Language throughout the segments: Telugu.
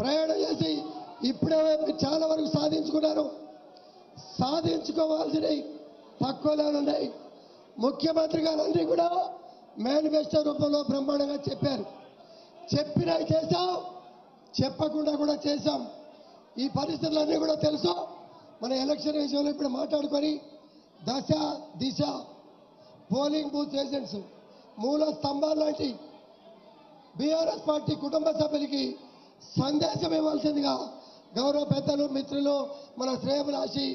ప్రయాణం చేసి ఇప్పుడే మీరు చాలా వరకు సాధించుకున్నారు. సాధించుకోవాల్సినవి తక్కువలో ఉన్నాయి. ముఖ్యమంత్రి గారందరూ కూడా మేనిఫెస్టో రూపంలో బ్రహ్మాండంగా చెప్పారు. చెప్పినా చేశాం చెప్పకుండా కూడా చేశాం. ఈ పరిస్థితులన్నీ కూడా తెలుసు. మన ఎలక్షన్ విషయంలో ఇప్పుడు మాట్లాడుకొని దశ దిశ పోలింగ్ బూత్ ఏజెంట్స్ మూల స్తంభాలు లాంటి బీఆర్ఎస్ పార్టీ కుటుంబ సభ్యులకి సందేశం ఇవ్వాల్సిందిగా గౌరవ పెద్దలు మిత్రులు మన శ్రేయభిలాషి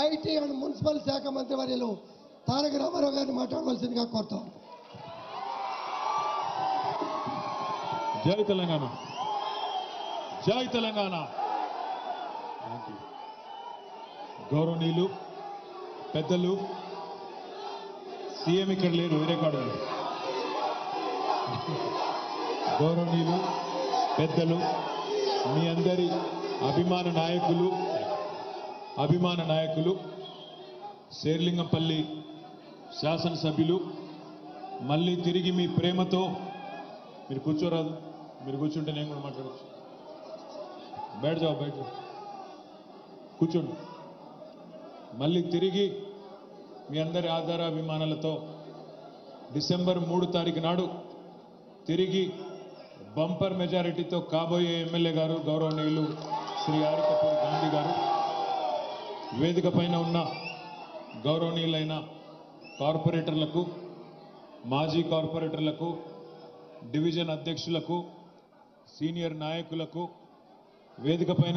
ఐటీ అండ్ మున్సిపల్ శాఖ మంత్రి వర్యులు తారక రామారావు గారిని మాట్లాడవలసిందిగా కోరుతాం. జై తెలంగాణ. జై తెలంగాణ. గౌరవనీయులు పెద్దలు సీఎం ఇక్కడ లేరు వేరే కాడు గౌరవనీయులు పెద్దలు మీ అందరి అభిమాన నాయకులు అభిమాన నాయకులు శేర్లింగంపల్లి శాసనసభ్యులు మళ్ళీ తిరిగి మీ ప్రేమతో మీరు కూర్చోరాదు. మీరు కూర్చుంటే నేను కూడా మాట్లాడచ్చు. బయట జాబ్ బయట కూర్చోండి. మళ్ళీ తిరిగి మీ అందరి ఆధార అభిమానులతో డిసెంబర్ మూడు తారీఖు నాడు తిరిగి బంపర్ మెజారిటీతో కాబోయే ఎమ్మెల్యే గారు గౌరవనీయులు శ్రీ ఆరికపూడి గాంధీ గారు. వేదిక పైన ఉన్న గౌరవనీయులైన కార్పొరేటర్లకు మాజీ కార్పొరేటర్లకు డివిజన్ అధ్యక్షులకు సీనియర్ నాయకులకు వేదిక పైన